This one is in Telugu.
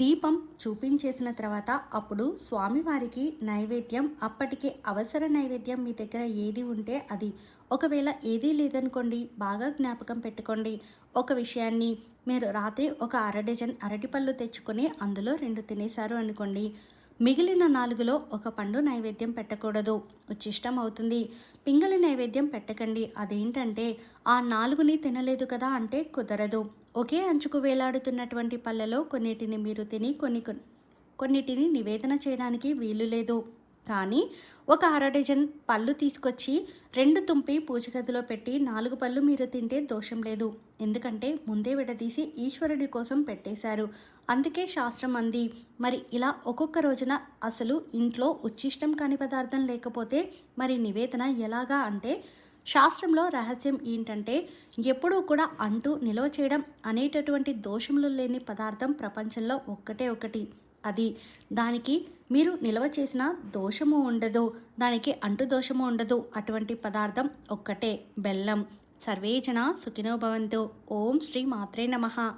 దీపం చూపించేసిన తర్వాత అప్పుడు స్వామివారికి నైవేద్యం అప్పటికే అవసర నైవేద్యం మీ దగ్గర ఏది ఉంటే అది. ఒకవేళ ఏదీ లేదనుకోండి బాగా జ్ఞాపకం పెట్టుకోండి. ఒక విషయాన్ని మీరు రాత్రి ఒక అర డజన్ అరటిపళ్ళు తెచ్చుకొని అందులో రెండు తినేశారు అనుకోండి. మిగిలిన నాలుగులో ఒక పండు నైవేద్యం పెట్టకూడదు. ఉచ్చిష్టం అవుతుంది. పింగళి నైవేద్యం పెట్టకండి. అదేంటంటే ఆ నాలుగుని తినలేదు కదా అంటే కుదరదు. ఒకే అంచుకు వేలాడుతున్నటువంటి పళ్ళలో కొన్నిటిని మీరు తిని కొన్ని కొన్నిటిని నివేదన చేయడానికి వీలు లేదు. కానీ ఒక అర డజన్ పళ్ళు తీసుకొచ్చి రెండు తుంపి పూజగదిలో పెట్టి నాలుగు పళ్ళు మీరు తింటే దోషం లేదు. ఎందుకంటే ముందే విడదీసి ఈశ్వరుడి కోసం పెట్టేశారు. అందుకే శాస్త్రం అంది మరి ఇలా ఒక్కొక్క రోజున అసలు ఇంట్లో ఉచ్చిష్టం కాని పదార్థం లేకపోతే మరి నివేదన ఎలాగా అంటే శాస్త్రంలో రహస్యం ఏంటంటే ఎప్పుడూ కూడా అంటూ నిల్వ చేయడం అనేటటువంటి దోషములు లేని పదార్థం ప్రపంచంలో ఒక్కటే ఒకటి. అది దానికి మీరు నిల్వ చేసిన దోషము ఉండదు దానికి అంటు దోషము ఉండదు. అటువంటి పదార్థం ఒక్కటే. బెల్లం. సర్వేజన సుఖినోభవంతు ఓం శ్రీ మాత్రే నమః.